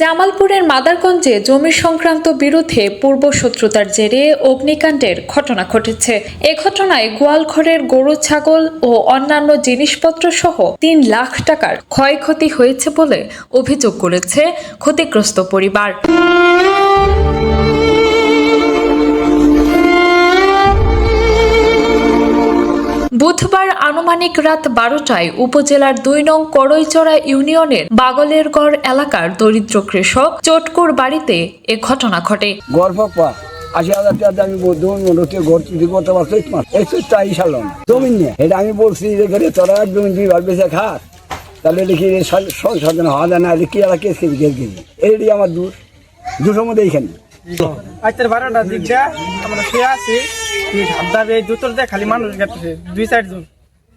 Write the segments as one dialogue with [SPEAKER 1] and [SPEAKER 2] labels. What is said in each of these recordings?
[SPEAKER 1] জামালপুরের মাদারগঞ্জে জমি সংক্রান্ত বিরুদ্ধে পূর্ব শত্রুতার জেরে অগ্নিকাণ্ডের ঘটনা ঘটেছে। এ ঘটনায় গোয়ালঘরের গরু, ছাগল ও অন্যান্য জিনিসপত্র সহ তিন লাখ টাকার ক্ষয়ক্ষতি হয়েছে বলে অভিযোগ করেছে ক্ষতিগ্রস্ত পরিবার। বুধবার আনুমানিক রাত বারোটায় উপজেলার দুই নং করইচড়া ইউনিয়নের বাগলের বাগলেরগড় এলাকার দরিদ্র কৃষক চটকুর বাড়িতে এ ঘটনা ঘটে।
[SPEAKER 2] গর্ভ পা আশি হাজার টাকা আমি ঘর চুরি করতে পারছ মাস এই চাই জমি নিয়ে। এটা আমি বলছি যে ঘরে তোরা একদম দুই ভাগ বেঁচে খাস তাহলে দেখি সংসার হওয়া যায় না এটা কি এলাকা কেস কেজি কেস কেজি এইটি আমার দূর দুশোর মধ্যে এইখানে।
[SPEAKER 3] আজকের বারোটার দিকটা আমরা শুয়ে আছি। দুটোর দিয়ে খালি মানুষ গেছে দুই সাইড জন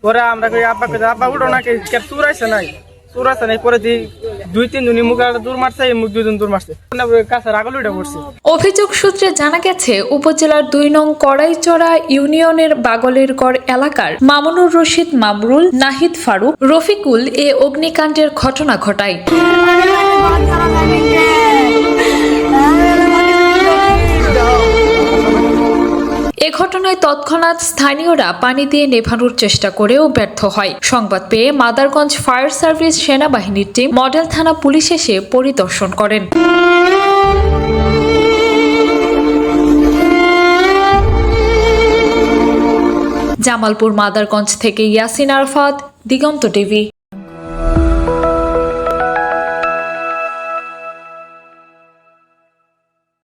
[SPEAKER 3] পরে আমরা কই, আব্বা কই, আব্বা উঠো না কে চুর আছে নাই? চুর আছে নাই, পরে দি দুই, তিন জনই মুখ দূর মারছে, এই মুখ দুজন দূর মারছে। কাছে আগল উঠে পড়ছে।
[SPEAKER 1] অভিযোগ সূত্রে জানা গেছে, উপজেলার দুই নং কড়াইচড়া ইউনিয়নের বাগলেরগড় এলাকার মামুনুর রশিদ মামরুল, নাহিদ ফারুক, রফিকুল এ অগ্নিকাণ্ডের ঘটনা ঘটায়। ঘটনায় তৎক্ষণাৎ স্থানীয়রা পানি দিয়ে নেভানোর চেষ্টা করেও ব্যর্থ হয়। সংবাদ পেয়ে মাদারগঞ্জ ফায়ার সার্ভিস সেনাবাহিনীর টিম মডেল থানা পুলিশ এসে পরিদর্শন করেন। জামালপুর, মাদারগঞ্জ থেকে ইয়াসিন আরফাত, দিগন্ত টিভি।